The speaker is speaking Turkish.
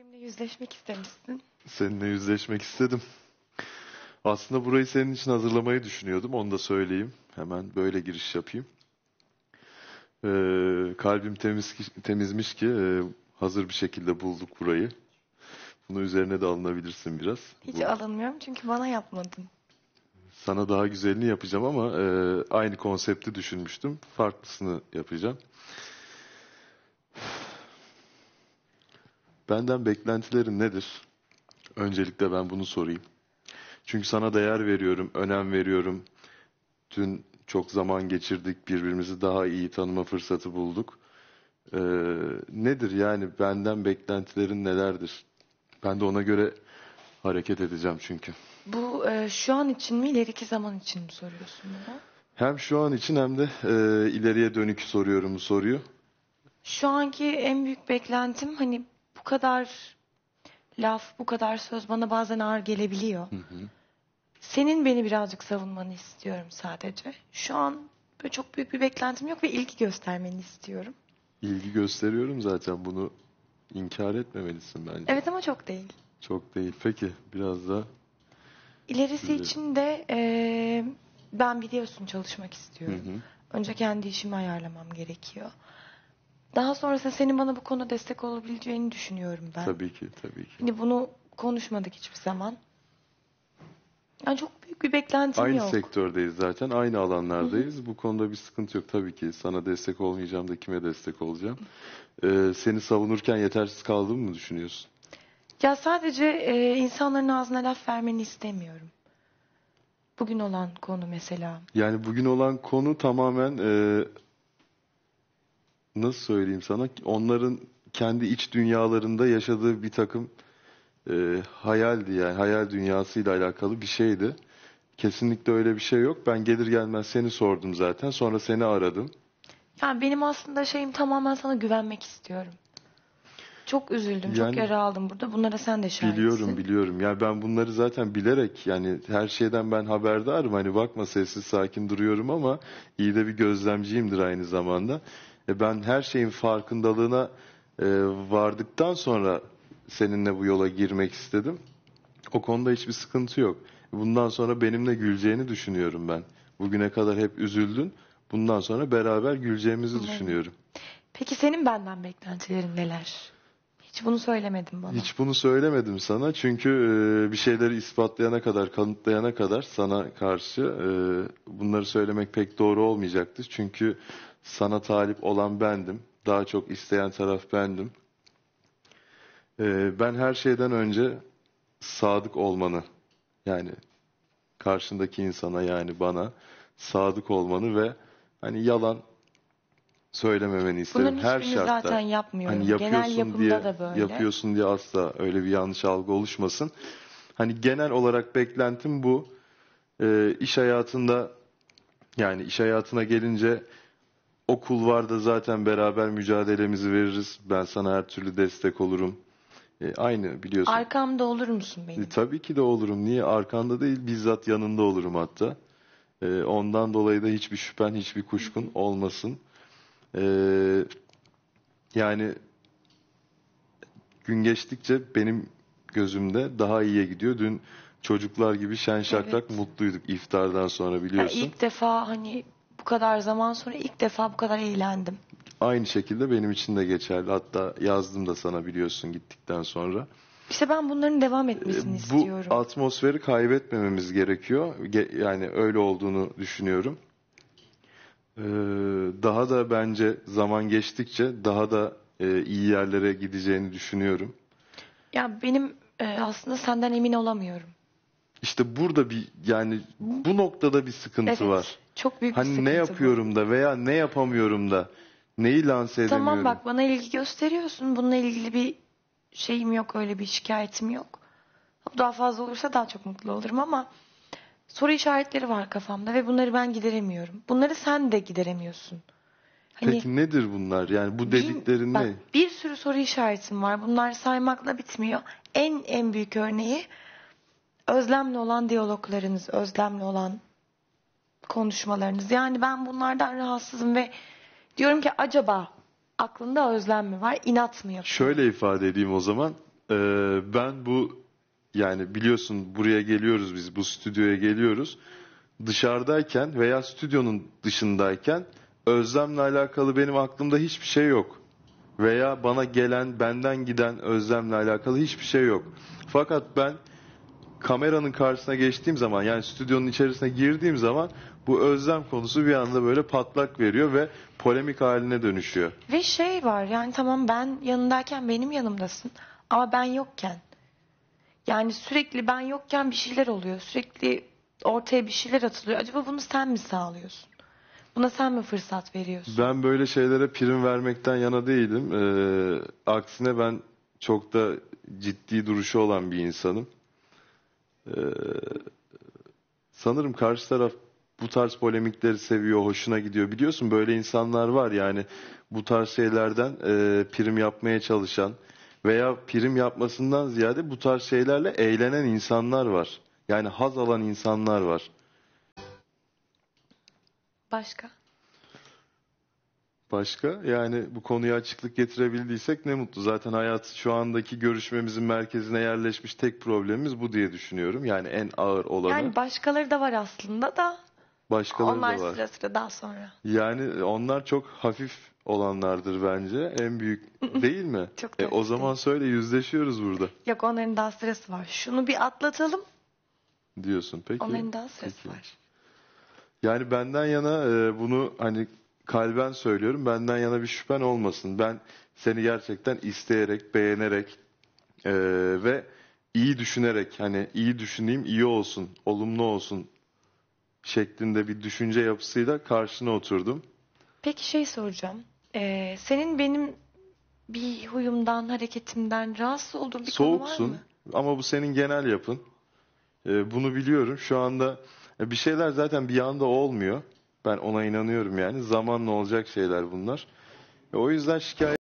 Benimle yüzleşmek istemişsin. Seninle yüzleşmek istedim. Aslında burayı senin için hazırlamayı düşünüyordum. Onu da söyleyeyim. Hemen böyle giriş yapayım. Ee, kalbim temiz temizmiş ki e, hazır bir şekilde bulduk burayı. Bunun üzerine de alınabilirsin biraz. Hiç Bu- alınmıyorum çünkü bana yapmadın. Sana daha güzelini yapacağım ama e, aynı konsepti düşünmüştüm. Farklısını yapacağım. Benden beklentilerin nedir? Öncelikle ben bunu sorayım. Çünkü sana değer veriyorum, önem veriyorum. Dün çok zaman geçirdik, birbirimizi daha iyi tanıma fırsatı bulduk. E, nedir yani benden beklentilerin nelerdir? Ben de ona göre hareket edeceğim çünkü. Bu e, şu an için mi ileriki zaman için mi soruyorsun bana? Hem şu an için hem de e, ileriye dönük soruyorum bu soruyu. Şu anki en büyük beklentim hani bu kadar laf, bu kadar söz bana bazen ağır gelebiliyor. Senin beni birazcık savunmanı istiyorum sadece. Şu an böyle çok büyük bir beklentim yok ve ilgi göstermeni istiyorum. İlgi gösteriyorum zaten bunu inkar etmemelisin bence. Evet ama çok değil. Çok değil. Peki biraz da İlerisi Güzel. için de e, ben biliyorsun çalışmak hı istiyorum. hı. Önce kendi işimi ayarlamam gerekiyor. Daha sonrasında senin bana bu konuda destek olabileceğini düşünüyorum ben. tabii ki tabii ki. Hani bunu konuşmadık hiçbir zaman. Yani çok büyük bir beklentim Aynı yok. sektördeyiz zaten. Aynı alanlardayız. Bu konuda bir sıkıntı yok tabii ki. Sana destek olmayacağım da kime destek olacağım? Ee, seni savunurken yetersiz kaldığımı mı düşünüyorsun? Ya sadece e, insanların ağzına laf vermeni istemiyorum. Bugün olan konu mesela. Yani bugün olan konu tamamen e, nasıl söyleyeyim sana onların kendi iç dünyalarında yaşadığı bir takım e, hayaldi yani hayal dünyasıyla alakalı bir şeydi. Kesinlikle öyle bir şey yok. Ben gelir gelmez seni sordum zaten. Sonra seni aradım. Yani benim aslında şeyim tamamen sana güvenmek istiyorum. Çok üzüldüm, Yani- çok yara aldım burada. Bunlara sen de şahitsin. Biliyorum biliyorum. Yani ben bunları zaten bilerek yani her şeyden ben haberdarım. Hani bakma sessiz sakin duruyorum ama iyi de bir gözlemciyimdir aynı zamanda. E ben her şeyin farkındalığına e, vardıktan sonra seninle bu yola girmek istedim. O konuda hiçbir sıkıntı yok. Bundan sonra benimle güleceğini düşünüyorum ben. Bugüne kadar hep üzüldün. Bundan sonra beraber güleceğimizi düşünüyorum. Peki senin benden beklentilerin neler? Hiç bunu söylemedin bana. Hiç bunu söylemedim sana çünkü e, bir şeyleri ispatlayana kadar, kanıtlayana kadar sana karşı e, bunları söylemek pek doğru olmayacaktı. Çünkü sana talip olan bendim. Daha çok isteyen taraf bendim. E, ben her şeyden önce sadık olmanı yani karşındaki insana yani bana sadık olmanı ve hani yalan söylememeni isterim Bunların her şartta. zaten yapmıyorum. Hani Genel yapıyorsun yapımda diye da böyle. yapıyorsun diye asla öyle bir yanlış algı oluşmasın. Hani genel olarak beklentim bu. Ee, iş hayatında yani iş hayatına gelince o kulvarda zaten beraber mücadelemizi veririz. Ben sana her türlü destek olurum. Ee, aynı biliyorsun. Arkamda olur musun benim? E, tabii ki de olurum. Niye? Arkanda değil bizzat yanında olurum hatta. E, ondan dolayı da hiçbir şüphen, hiçbir kuşkun olmasın. E, yani gün geçtikçe benim gözümde daha iyiye gidiyor. Dün çocuklar gibi şen şakrak Evet. mutluyduk iftardan sonra Yani biliyorsun. ilk defa hani bu kadar zaman sonra ilk defa bu kadar eğlendim. Aynı şekilde benim için de geçerli. Hatta yazdım da sana biliyorsun gittikten sonra. İşte ben bunların devam etmesini Bu istiyorum. atmosferi kaybetmememiz gerekiyor. Ge- Yani öyle olduğunu düşünüyorum. Ee, daha da bence zaman geçtikçe daha da e, iyi yerlere gideceğini düşünüyorum. Ya benim e, aslında senden emin olamıyorum. İşte burada bir yani bu noktada bir sıkıntı Evet. var. Çok büyük bir Hani sıkıntı ne bu. yapıyorum da veya ne yapamıyorum da neyi lanse edemiyorum. Tamam bak bana ilgi gösteriyorsun. Bununla ilgili bir şeyim yok, öyle bir şikayetim yok. Bu daha fazla olursa daha çok mutlu olurum ama soru işaretleri var kafamda ve bunları ben gideremiyorum. Bunları sen de gideremiyorsun. Hani Peki nedir bunlar? Yani bu dediklerin ne? Bir sürü soru işaretim var. Bunlar saymakla bitmiyor. En en büyük örneği özlemle olan diyaloglarınız, özlemle olan konuşmalarınız. Yani ben bunlardan rahatsızım ve diyorum ki acaba aklında özlem mi var, inat mı yapıyor? Şöyle ifade edeyim o zaman. Ee, ben bu yani biliyorsun buraya geliyoruz biz bu stüdyoya geliyoruz. Dışarıdayken veya stüdyonun dışındayken özlemle alakalı benim aklımda hiçbir şey yok. Veya bana gelen benden giden özlemle alakalı hiçbir şey yok. Fakat ben kameranın karşısına geçtiğim zaman yani stüdyonun içerisine girdiğim zaman bu özlem konusu bir anda böyle patlak veriyor ve polemik haline dönüşüyor. Ve şey var yani tamam ben yanındayken benim yanımdasın ama ben yokken. Yani sürekli ben yokken bir şeyler oluyor. Sürekli ortaya bir şeyler atılıyor. Acaba bunu sen mi sağlıyorsun? Buna sen mi fırsat veriyorsun? Ben böyle şeylere prim vermekten yana değilim. Ee, aksine ben çok da ciddi duruşu olan bir insanım. Ee, sanırım karşı taraf bu tarz polemikleri seviyor, hoşuna gidiyor. Biliyorsun böyle insanlar var yani bu tarz şeylerden e, prim yapmaya çalışan veya prim yapmasından ziyade bu tarz şeylerle eğlenen insanlar var. Yani haz alan insanlar var. Başka? Başka? Yani bu konuya açıklık getirebildiysek ne mutlu. Zaten hayat şu andaki görüşmemizin merkezine yerleşmiş tek problemimiz bu diye düşünüyorum. Yani en ağır olanı. Yani başkaları da var aslında da Başkaları onlar da var. sıra sıra daha sonra. Yani onlar çok hafif olanlardır bence. En büyük değil mi? Çok e, o zaman söyle yüzleşiyoruz burada Yok onların daha sırası var. Şunu bir atlatalım. diyorsun. Peki. Onların daha sırası Peki. var. Yani benden yana e, bunu hani kalben söylüyorum. Benden yana bir şüphen olmasın. Ben seni gerçekten isteyerek, beğenerek e, ve iyi düşünerek hani iyi düşüneyim, iyi olsun, olumlu olsun şeklinde bir düşünce yapısıyla karşına oturdum. Peki şey soracağım. Ee, senin benim bir huyumdan, hareketimden rahatsız olduğun bir konu var Soğuksun mı? ama bu senin genel yapın. E, bunu biliyorum. Şu anda e, bir şeyler zaten bir anda olmuyor. Ben ona inanıyorum yani. Zamanla olacak şeyler bunlar. E, o yüzden şikayet